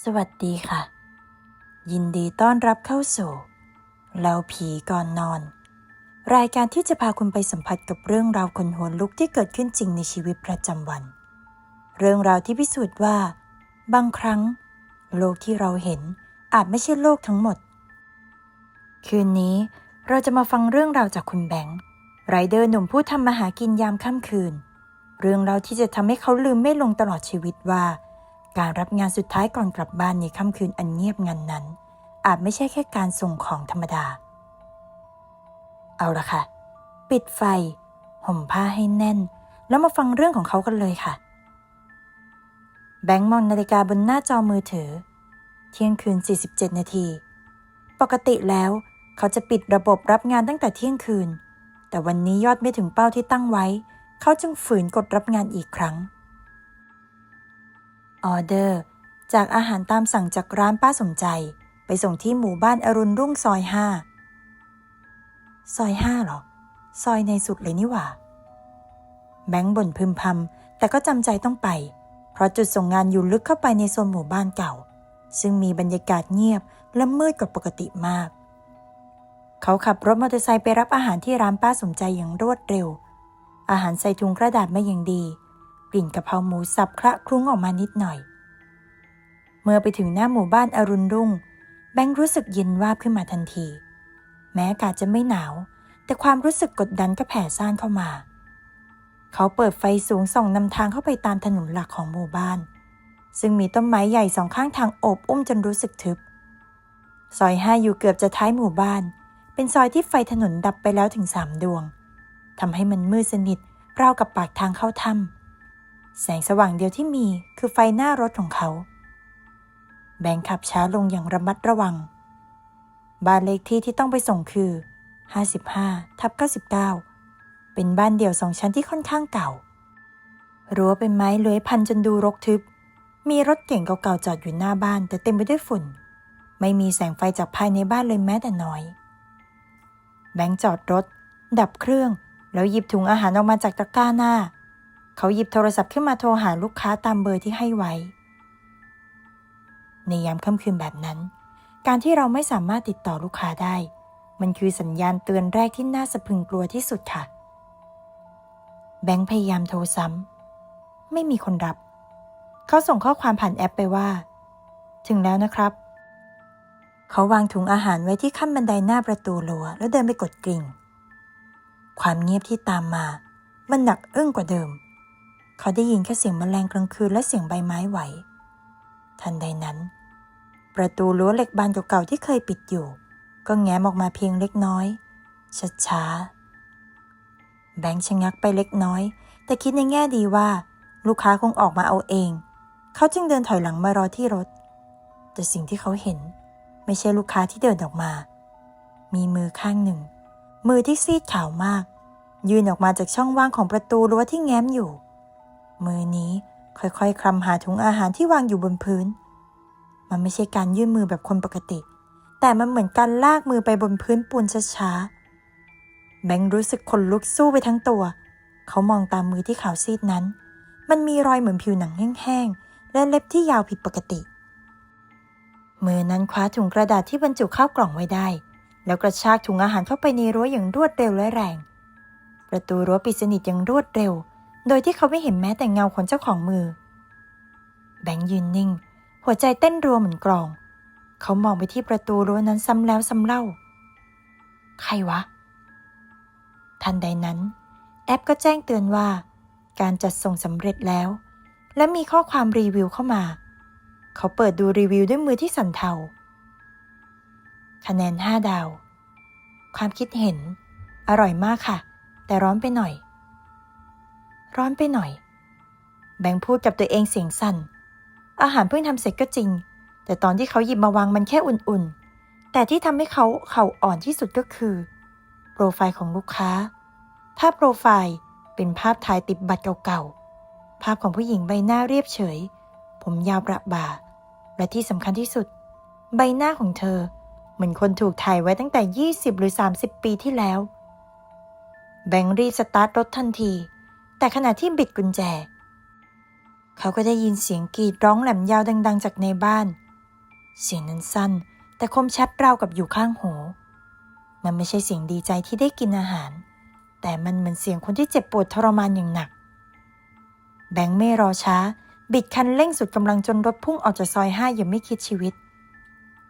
สวัสดีค่ะ ยินดีต้อนรับเข้าสู่เล่าผีก่อนนอน รายการที่จะพาคุณไปสัมผัสกับเรื่องราวคนหัวลุกที่เกิดขึ้นจริงในชีวิตประจำวัน เรื่องราวที่พิสูจน์ว่า บางครั้ง โลกที่เราเห็นอาจไม่ใช่โลกทั้งหมด คืนนี้เราจะมาฟังเรื่องราวจากคุณแบงค์ไรเดอร์หนุ่มผู้ทำมาหากินยามค่ำคืน เรื่องราวที่จะทำให้เขาลืมไม่ลงตลอดชีวิตว่า การรับงานสุดท้ายก่อนกลับบ้านในค่ำคืนอันเงียบงันนั้น อาจไม่ใช่แค่การส่งของธรรมดา เอาละค่ะ ปิดไฟ ห่มผ้าให้แน่น แล้วมาฟังเรื่องของเขากันเลยค่ะ แบงค์มองนาฬิกาบนหน้าจอมือถือ เที่ยงคืน 47 นาที ปกติแล้ว เขาจะปิดระบบรับงานตั้งแต่เที่ยงคืน แต่วันนี้ยอดไม่ถึงเป้าที่ตั้งไว้ เขาจึงฝืนกดรับงานอีกครั้ง ออเดอร์ จากอาหารตามสั่งจากร้านป้าสมใจ ไปส่งที่หมู่บ้านอรุณรุ่งซอยห้าซอยห้าหรอ ซอยในสุดเลยนี่หว่า แบงค์บ่นพึมพำแต่ก็จำใจต้องไป เพราะจุดส่งงานอยู่ลึกเข้าไปในโซนหมู่บ้านเก่า ซึ่งมีบรรยากาศเงียบและมืดกว่าปกติมาก เขาขับรถมอเตอร์ไซค์ไปรับอาหารที่ร้านป้าสมใจอย่างรวดเร็ว อาหารใส่ถุงกระดาษมาอย่างดี กลิ่นกะเพราหมูสับคละคลุ้งออกมานิดหน่อย เมื่อไปถึงหน้าหมู่บ้านอรุณรุ่ง แบงค์รู้สึกเย็นวาบขึ้นมาทันที แม้อากาศจะไม่หนาว แต่ความรู้สึกกดดันก็แผ่ซ่านเข้ามา เขาเปิดไฟสูงส่องนำทางเข้าไปตามถนนหลักของหมู่บ้าน ซึ่งมีต้นไม้ใหญ่สองข้างทางโอบอุ้มจนรู้สึกทึบ ซอยห้าอยู่เกือบจะท้ายหมู่บ้าน เป็นซอยที่ไฟถนนดับไปแล้วถึงสามดวงทำให้มันมืดสนิทราวกับปากทางเข้าถ้ำ แสงสว่างเดียวที่มีคือไฟหน้ารถของเขา แบงค์ขับช้าลงอย่างระมัดระวัง บ้านเลขที่ที่ต้องไปส่งคือ 55ทับ99 เป็นบ้านเดี่ยวสองชั้นที่ค่อนข้างเก่า รั้วเป็นไม้เลื้อยพันจนดูรกทึบ มีรถเก่งเก่าๆจอดอยู่หน้าบ้านแต่เต็มไปด้วยฝุ่น ไม่มีแสงไฟจากภายในบ้านเลยแม้แต่น้อย แบงค์จอดรถ ดับเครื่อง แล้วหยิบถุงอาหารออกมาจากตะกร้าหน้า เขาหยิบโทรศัพท์ขึ้นมาโทรหาลูกค้าตามเบอร์ที่ให้ไว้ ในยามค่ำคืนแบบนั้น การที่เราไม่สามารถติดต่อลูกค้าได้ มันคือสัญญาณเตือนแรกที่น่าสะพึงกลัวที่สุดค่ะ แบงค์พยายามโทรซ้ำไม่มีคนรับ เขาส่งข้อความผ่านแอปไปว่า ถึงแล้วนะครับ เขาวางถุงอาหารไว้ที่ขั้นบันไดหน้าประตูรั้วแล้วเดินไปกดกริ่ง ความเงียบที่ตามมา มันหนักอึ้งกว่าเดิม เขาได้ยินแค่เสียงแมลงกลางคืนและเสียงใบไม้ไหว ทันใดนั้น ประตูรั้วเหล็กบานเก่าๆที่เคยปิดอยู่ ก็แง้มออกมาเพียงเล็กน้อยช้าๆแบงค์ชะงักไปเล็กน้อย แต่คิดในแง่ดีว่า ลูกค้าคงออกมาเอาเอง เขาจึงเดินถอยหลังมารอที่รถ แต่สิ่งที่เขาเห็น ไม่ใช่ลูกค้าที่เดินออกมา มีมือข้างหนึ่ง มือที่ซีดขาวมาก ยืนออกมาจากช่องว่างของประตูรั้วที่แง้มอยู่ มือนี้ค่อยๆคลำหาถุงอาหารที่วางอยู่บนพื้น มันไม่ใช่การยื่นมือแบบคนปกติ แต่มันเหมือนการลากมือไปบนพื้นปูนช้าๆ แบงค์รู้สึกขนลุกสู้ไปทั้งตัว เขามองตามมือที่ขาวซีดนั้น มันมีรอยเหมือนผิวหนังแห้งๆ และเล็บที่ยาวผิดปกติ มือนั้นคว้าถุงกระดาษที่บรรจุข้าวกล่องไว้ได้ แล้วกระชากถุงอาหารเข้าไปในรั้วอย่างรวดเร็วและแรง ประตูรั้วปิดสนิทอย่างรวดเร็ว โดยที่เขาไม่เห็นแม้แต่เงาของเจ้าของมือ แบงค์ยืนนิ่ง หัวใจเต้นรัวเหมือนกลอง เขามองไปที่ประตูรั้วนั้นซ้ำแล้วซ้ำเล่า ใครวะ ทันใดนั้น แอปก็แจ้งเตือนว่า การจัดส่งสำเร็จแล้ว และมีข้อความรีวิวเข้ามา เขาเปิดดูรีวิวด้วยมือที่สั่นเทา คะแนน5ดาว ความคิดเห็น อร่อยมากค่ะ แต่ร้อนไปหน่อย ร้อนไปหน่อย แบงค์พูดกับตัวเองเสียงสั่น อาหารเพิ่งทำเสร็จก็จริง แต่ตอนที่เขาหยิบมาวางมันแค่อุ่นๆ แต่ที่ทำให้เขาเข่าอ่อนที่สุดก็คือ โปรไฟล์ของลูกค้าภาโปรไฟล์เป็นภาพถ่ายติดบัตรเก่าๆ ภาพของผู้หญิงใบหน้าเรียบเฉย ผมยาวประบ่า และที่สำคัญที่สุด ใบหน้าของเธอเหมือนคนถูกถ่ายไว้ตั้งแต่ 20 หรือ 30 ปีที่แล้ว แบงค์รีบสตาร์ทรถทันที แต่ขณะที่บิดกุญแจ เขาก็ได้ยินเสียงกรีดร้องแหลมยาวดัง ๆ จากในบ้าน เสียงนั้นสั้น แต่คมชัดราวกับอยู่ข้างหูมันไม่ใช่เสียงดีใจที่ได้กินอาหาร แต่มันเหมือนเสียงคนที่เจ็บปวดทรมานอย่างหนัก แบงค์ไม่รอช้า บิดคันเร่งสุดกำลังจนรถพุ่งออกจากซอยห้าอย่างไม่คิดชีวิต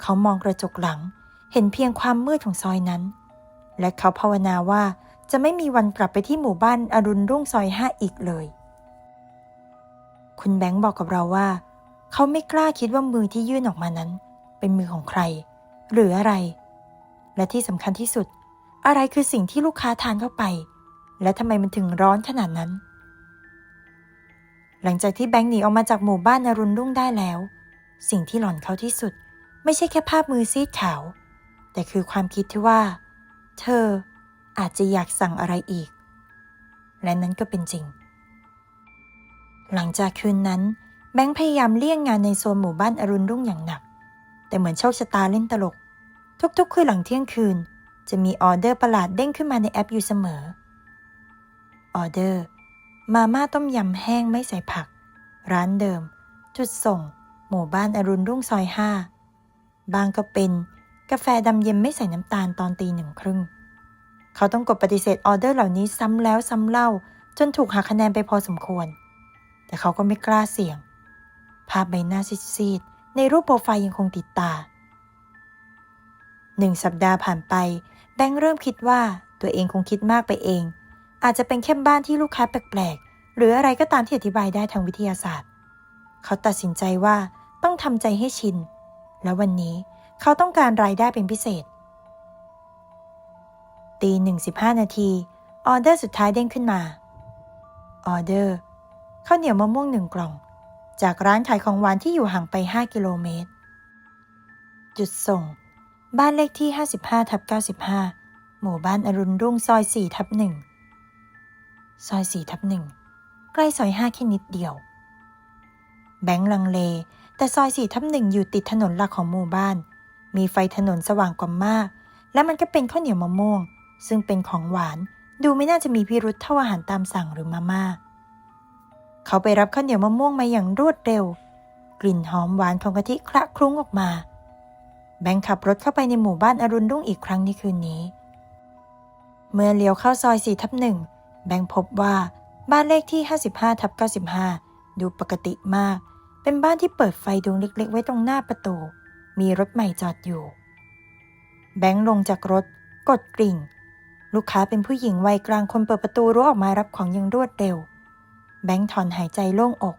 เขามองกระจกหลังเห็นเพียงความมืดของซอยนั้น และเขาภาวนาว่า จะไม่มีวันกลับไปที่หมู่บ้านอรุณรุ่งซอยห้าอีกเลย คุณแบงค์บอกกับเราว่า เขาไม่กล้าคิดว่ามือที่ยื่นออกมานั้น เป็นมือของใคร หรืออะไร และที่สำคัญที่สุด อะไรคือสิ่งที่ลูกค้าทานเข้าไป และทำไมมันถึงร้อนขนาดนั้น หลังจากที่แบงค์หนีออกมาจากหมู่บ้านอรุณรุ่งได้แล้ว สิ่งที่หลอนเขาที่สุด ไม่ใช่แค่ภาพมือซีดขาว แต่คือความคิดที่ว่า เธอ อาจจะอยากสั่งอะไรอีก และนั้นก็เป็นจริง หลังจากคืนนั้น แบงค์พยายามเลี่ยงงานในโซนหมู่บ้านอรุณรุ่งอย่างหนัก แต่เหมือนโชคชะตาเล่นตลก ทุกๆ คืนหลังเที่ยงคืน จะมีออเดอร์ประหลาดเด้งขึ้นมาในแอปอยู่เสมอ ออเดอร์ มาม่าต้มยำแห้งไม่ใส่ผัก ร้านเดิม จุดส่ง หมู่บ้านอรุณรุ่งซอยห้าบางก็เป็นกาแฟดำเย็นไม่ใส่น้ำตาลตอนตีหนึ่งครึ่ง เขาต้องกดปฏิเสธออเดอร์เหล่านี้ซ้ำแล้วซ้ำเล่า จนถูกหักคะแนนไปพอสมควร แต่เขาก็ไม่กล้าเสี่ยง ภาพใบหน้าซีดๆในรูปโปรไฟล์ยังคงติดตาหนึ่งสัปดาห์ผ่านไป แบงค์เริ่มคิดว่าตัวเองคงคิดมากไปเอง อาจจะเป็นแค่บ้านที่ลูกค้าแปลกๆ หรืออะไรก็ตามที่อธิบายได้ทางวิทยาศาสตร์ เขาตัดสินใจว่าต้องทำใจให้ชิน แล้ววันนี้เขาต้องการรายได้เป็นพิเศษ ตีหนึ่งสิบห้านาทีออเดอร์สุดท้ายเด้งขึ้นมา ออเดอร์ข้าวเหนียวมะม่วงหนึ่งกล่อง จากร้านขายของหวานที่อยู่ห่างไป 5 กิโลเมตร จุดส่ง บ้านเลขที่ 55ทับ95 หมู่บ้านอรุณรุ่งซอย4ทับ1ซอย4ทับ1ใกล้ซอย 5 แค่นิดเดียว แบงค์ลังเล แต่ซอย4ทับ1อยู่ติดถนนหลักของหมู่บ้าน มีไฟถนนสว่างกว่ามาก และมันก็เป็นข้าวเหนียวมะม่วง ซึ่งเป็นของหวานดูไม่น่าจะมีพิรุษเท่าอาหารตามสั่งหรือมาม่า เขาไปรับข้าวเหนียวมะม่วงมาอย่างรวดเร็ว กลิ่นหอมหวานของกะทิคละคลุ้งออกมา แบงค์ขับรถเข้าไปในหมู่บ้านอรุณรุ่งอีกครั้งในคืนนี้ เมื่อเลี้ยวเข้าซอยสี่ทับหนึ่งแบงค์พบว่าบ้านเลขที่ 55ทับ95 ดูปกติมาก เป็นบ้านที่เปิดไฟดวงเล็ก ๆ ไว้ตรงหน้าประตู มีรถใหม่จอดอยู่ แบงค์ลงจากรถ กดกริ่ง ลูกค้าเป็นผู้หญิงวัยกลางคนเปิดประตูรั้วออกมารับของอย่างรวดเร็ว แบงค์ถอนหายใจโล่งอก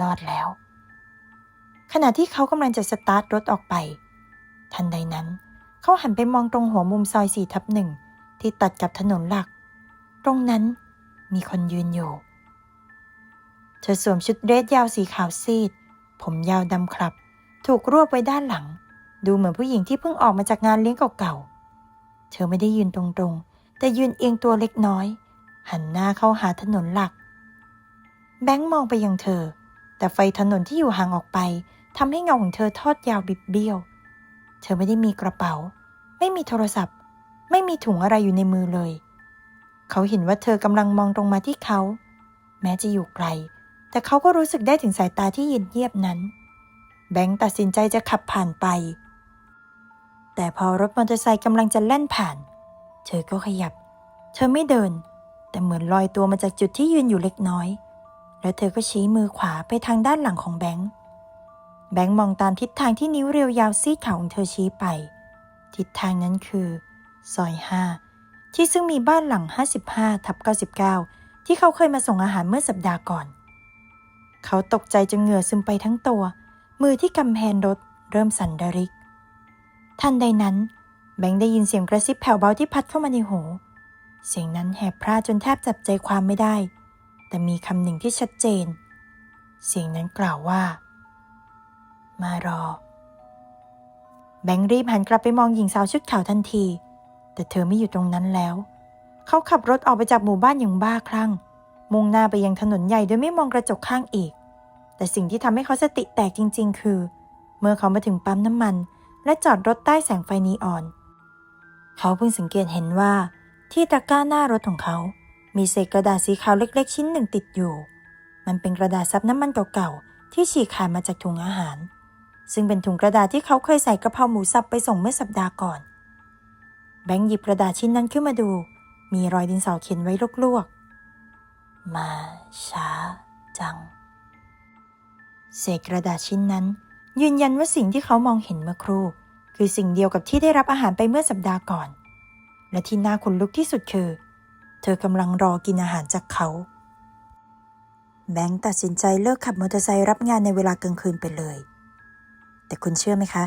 รอดแล้ว ขณะที่เขากำลังจะสตาร์ทรถออกไป ทันใดนั้น เขาหันไปมองตรงหัวมุมซอยสี่ทับหนึ่งที่ตัดกับถนนหลัก ตรงนั้นมีคนยืนอยู่ เธอสวมชุดเดรสยาวสีขาวซีด ผมยาวดำครับ ถูกรวบไว้ด้านหลัง ดูเหมือนผู้หญิงที่เพิ่งออกมาจากงานเลี้ยงเก่าๆ เธอไม่ได้ยืนตรงๆ แต่ยืนเอียงตัวเล็กน้อย หันหน้าเข้าหาถนนหลัก แบงค์มองไปยังเธอ แต่ไฟถนนที่อยู่ห่างออกไปทำให้เงาของเธอทอดยาวบิดเบี้ยว เธอไม่ได้มีกระเป๋า ไม่มีโทรศัพท์ ไม่มีถุงอะไรอยู่ในมือเลย เขาเห็นว่าเธอกำลังมองตรงมาที่เขา แม้จะอยู่ไกล แต่เขาก็รู้สึกได้ถึงสายตาที่เย็นเยียบนั้น แบงค์ตัดสินใจจะขับผ่านไป แต่พอรถมอเตอร์ไซค์กำลังจะแล่นผ่าน เธอก็ขยับ เธอไม่เดิน แต่เหมือนลอยตัวมาจากจุดที่ยืนอยู่เล็กน้อย แล้วเธอก็ชี้มือขวาไปทางด้านหลังของแบงค์ แบงค์มองตามทิศทางที่นิ้วเรียวยาวซีดขาวของเธอชี้ไป ทิศทางนั้นคือซอยห้าที่ซึ่งมีบ้านหลัง 55ทับ99 ที่เขาเคยมาส่งอาหารเมื่อสัปดาห์ก่อน เขาตกใจจนเหงื่อซึมไปทั้งตัว มือที่กำแพงรถเริ่มสั่นระริก ทันใดนั้นแบงค์ได้ยินเสียงกระซิบแผ่วเบาที่พัดเข้ามาในหู เสียงนั้นแหบพร่าจนแทบจับใจความไม่ได้ แต่มีคำหนึ่งที่ชัดเจน เสียงนั้นกล่าวว่า มารอ แบงค์รีบหันกลับไปมองหญิงสาวชุดขาวทันที แต่เธอไม่อยู่ตรงนั้นแล้ว เขาขับรถออกไปจากหมู่บ้านอย่างบ้าคลั่ง มุ่งหน้าไปยังถนนใหญ่โดยไม่มองกระจกข้างอีก แต่สิ่งที่ทำให้เขาสติแตกจริง ๆ คือ เมื่อเขามาถึงปั๊มน้ำมัน และจอดรถใต้แสงไฟนีออน เขาเพิ่งสังเกตเห็นว่า ที่ตะกร้าหน้ารถของเขา มีเศษกระดาษสีขาวเล็ก ๆ ชิ้นหนึ่งติดอยู่ มันเป็นกระดาษซับน้ำมันเก่าๆที่ฉีกขาดมาจากถุงอาหาร ซึ่งเป็นถุงกระดาษที่เขาเคยใส่กระเพราหมูสับไปส่งเมื่อสัปดาห์ก่อน แบงค์หยิบกระดาษชิ้นนั้นขึ้นมาดู มีรอยดินสอเขียนไว้ลวกๆมาช้าจัง เศษกระดาษชิ้นนั้น ยืนยันว่าสิ่งที่เขามองเห็นเมื่อครู่ คือสิ่งเดียวกับที่ได้รับอาหารไปเมื่อสัปดาห์ก่อน และที่น่าขนลุกที่สุดคือ เธอกำลังรอกินอาหารจากเขา แบงค์ตัดสินใจเลิกขับมอเตอร์ไซค์รับงานในเวลากลางคืนไปเลย แต่คุณเชื่อไหมคะ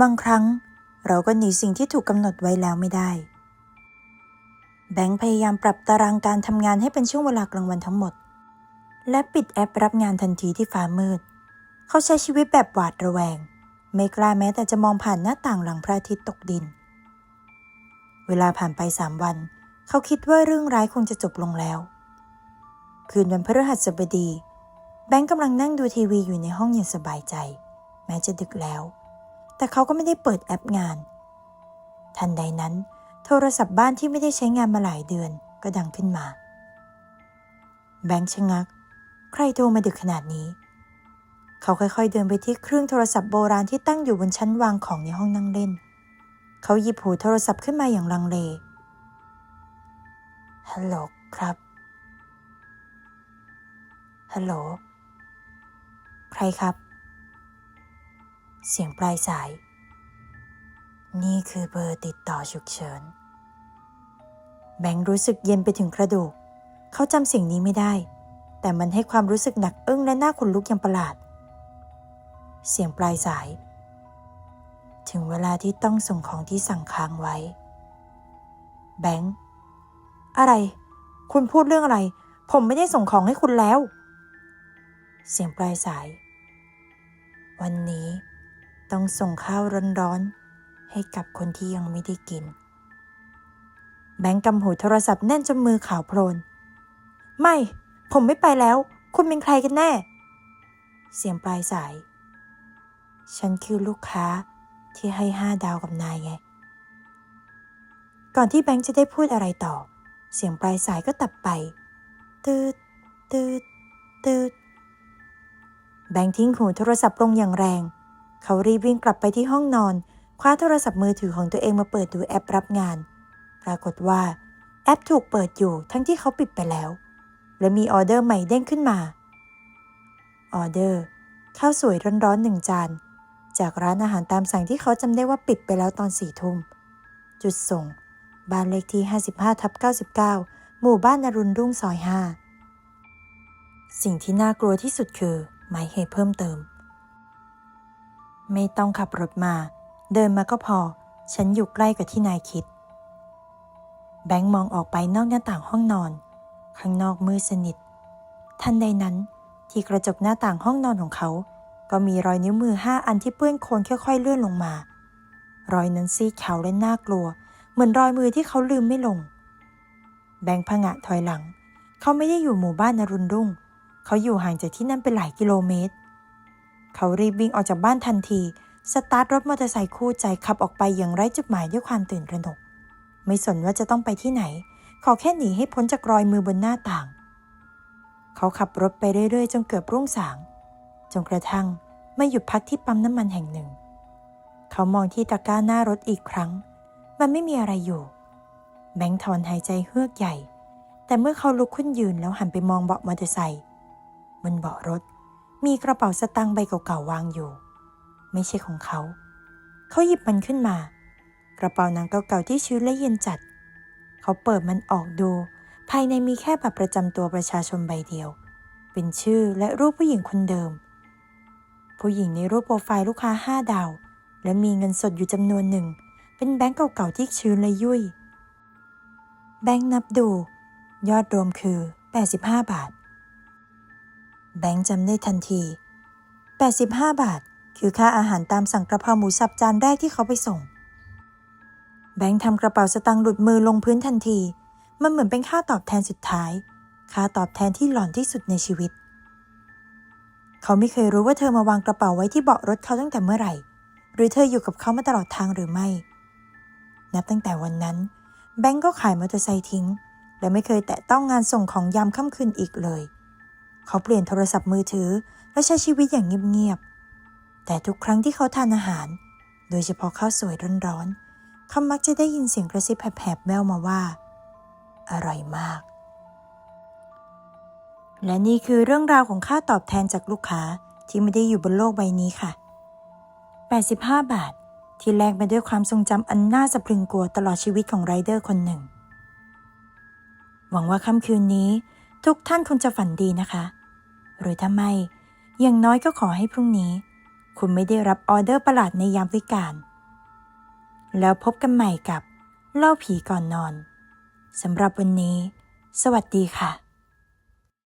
บางครั้งเราก็หนีสิ่งที่ถูกกำหนดไว้แล้วไม่ได้ แบงค์พยายามปรับตารางการทำงานให้เป็นช่วงเวลากลางวันทั้งหมด และปิดแอปรับงานทันทีที่ฟ้ามืด เขาใช้ชีวิตแบบหวาดระแวง ไม่กล้าแม้แต่จะมองผ่านหน้าต่างหลังพระอาทิตย์ตกดิน เวลาผ่านไปสามวัน เขาคิดว่าเรื่องร้ายคงจะจบลงแล้ว คืนวันพฤหัสบดี แบงค์กำลังนั่งดูทีวีอยู่ในห้องอย่างสบายใจ แม้จะดึกแล้ว แต่เขาก็ไม่ได้เปิดแอปงาน ทันใดนั้น โทรศัพท์บ้านที่ไม่ได้ใช้งานมาหลายเดือนก็ดังขึ้นมา แบงค์ชะงัก ใครโทรมาดึกขนาดนี้ เขาค่อยๆเดินไปที่เครื่องโทรศัพท์โบราณที่ตั้งอยู่บนชั้นวางของในห้องนั่งเล่น เขาหยิบหูโทรศัพท์ขึ้นมาอย่างลังเล ฮัลโหลครับ ฮัลโหล ใครครับ เสียงปลายสาย นี่คือเบอร์ติดต่อฉุกเฉิน แบงค์รู้สึกเย็นไปถึงกระดูก เขาจำสิ่งนี้ไม่ได้ แต่มันให้ความรู้สึกหนักอึ้งและหน้าขนลุกอย่างประหลาด เสียงปลายสาย ถึงเวลาที่ต้องส่งของที่สั่งค้างไว้ แบงค์อะไร คุณพูดเรื่องอะไร ผมไม่ได้ส่งของให้คุณแล้ว เสียงปลายสาย วันนี้ต้องส่งข้าวร้อนๆ ให้กับคนที่ยังไม่ได้กิน แบงค์กำหูโทรศัพท์แน่นจนมือขาวโพลน ไม่ ผมไม่ไปแล้ว คุณเป็นใครกันแน่ เสียงปลายสาย ฉันคือลูกค้าที่ให้ห้าดาวกับนายไง ก่อนที่แบงค์จะได้พูดอะไรต่อ เสียงปลายสายก็ตัดไป ตืดตืดตืดแบงค์ทิ้งหูโทรศัพท์ลงอย่างแรง เขารีบวิ่งกลับไปที่ห้องนอน คว้าโทรศัพท์มือถือของตัวเองมาเปิดดูแอปรับงาน ปรากฏว่า แอปถูกเปิดอยู่ทั้งที่เขาปิดไปแล้ว และมีออเดอร์ใหม่เด้งขึ้นมา ออเดอร์ข้าวสวยร้อนๆหนึ่งจาน จากร้านอาหารตามสั่งที่เขาจำได้ว่าปิดไปแล้วตอนสี่ทุ่ม จุดส่ง บ้านเลขที่ 55ทับ99 หมู่บ้านอรุณรุ่งซอย 5 สิ่งที่น่ากลัวที่สุดคือหมายเหตุเพิ่มเติม ไม่ต้องขับรถมา เดินมาก็พอ ฉันอยู่ใกล้กับที่นายคิด แบงค์มองออกไปนอกหน้าต่างห้องนอน ข้างนอกมืดสนิท ทันใดนั้นที่กระจกหน้าต่างห้องนอนของเขา ก็มีรอยนิ้วมือห้าอันที่เปื้อนโคลนค่อย ๆ เลื่อนลงมา รอยนั้นซีดขาวและน่ากลัว เหมือนรอยมือที่เขาลืมไม่ลง แบงค์ผงะถอยหลัง เขาไม่ได้อยู่หมู่บ้านนรุณรุ่ง เขาอยู่ห่างจากที่นั่นเป็นหลายกิโลเมตร เขารีบวิ่งออกจากบ้านทันที สตาร์ทรถมอเตอร์ไซค์คู่ใจขับออกไปอย่างไร้จุดหมายด้วยความตื่นตระหนก ไม่สนว่าจะต้องไปที่ไหน ขอแค่หนีให้พ้นจากรอยมือบนหน้าต่าง เขาขับรถไปเรื่อยๆ จนเกือบรุ่งสางจนกระทั่ง ม่หยุดพักที่ปั๊มน้ำมันแห่งหนึ่ง เขามองที่ตะกร้าหน้ารถอีกครั้ง มันไม่มีอะไรอยู่ แบงค์ถอนหายใจเฮือกใหญ่ แต่เมื่อเขาลุกขึ้นยืนแล้วหันไปมองเบาะมอเตอร์ไซค์บนเบาะรถ มีกระเป๋าสตางค์ใบเก่าๆวางอยู่ ไม่ใช่ของเขา เขาหยิบมันขึ้นมา กระเป๋าหนังเก่าๆที่ชื้นและเย็นจัด เขาเปิดมันออกดู ภายในมีแค่บัตรประจำตัวประชาชนใบเดียว เป็นชื่อและรูปผู้หญิงคนเดิม ผู้หญิงในรูปโปรไฟล์ลูกค้าห้าดาว และมีเงินสดอยู่จำนวนหนึ่ง เป็นแบงก์เก่าๆที่ชื้นและยุ่ย แบงค์นับดู ยอดรวมคือ 85 บาท แบงค์จำได้ทันที 85 บาท คือค่าอาหารตามสั่งกระเพราหมูสับจานแรกที่เขาไปส่ง แบงค์ทำกระเป๋าสตางค์หลุดมือลงพื้นทันที มันเหมือนเป็นค่าตอบแทนสุดท้าย ค่าตอบแทนที่หลอนที่สุดในชีวิต เขาไม่เคยรู้ว่าเธอมาวางกระเป๋าไว้ที่เบาะรถเขาตั้งแต่เมื่อไหร่ หรือเธออยู่กับเขามาตลอดทางหรือไม่ นับตั้งแต่วันนั้น แบงก์ก็ขายมอเตอร์ไซค์ทิ้ง และไม่เคยแตะต้องงานส่งของยามค่ำคืนอีกเลย เขาเปลี่ยนโทรศัพท์มือถือและใช้ชีวิตอย่างเงียบๆ แต่ทุกครั้งที่เขาทานอาหาร โดยเฉพาะข้าวสวยร้อนๆเขามักจะได้ยินเสียงกระซิบแผบๆแววมาว่า อร่อยมาก และนี่คือเรื่องราวของค่าตอบแทนจากลูกค้าที่ไม่ได้อยู่บนโลกใบนี้ค่ะ 85 บาท ที่แลกมาด้วยความทรงจำอันน่าสะพรึงกลัวตลอดชีวิตของไรเดอร์คนหนึ่ง หวังว่าค่ำคืนนี้ ทุกท่านคงจะฝันดีนะคะ หรือถ้าไม่ อย่างน้อยก็ขอให้พรุ่งนี้ คุณไม่ได้รับออเดอร์ประหลาดในยามวิกาลแล้วพบกันใหม่กับเล่าผีก่อนนอนสำหรับวันนี้ สวัสดีค่ะ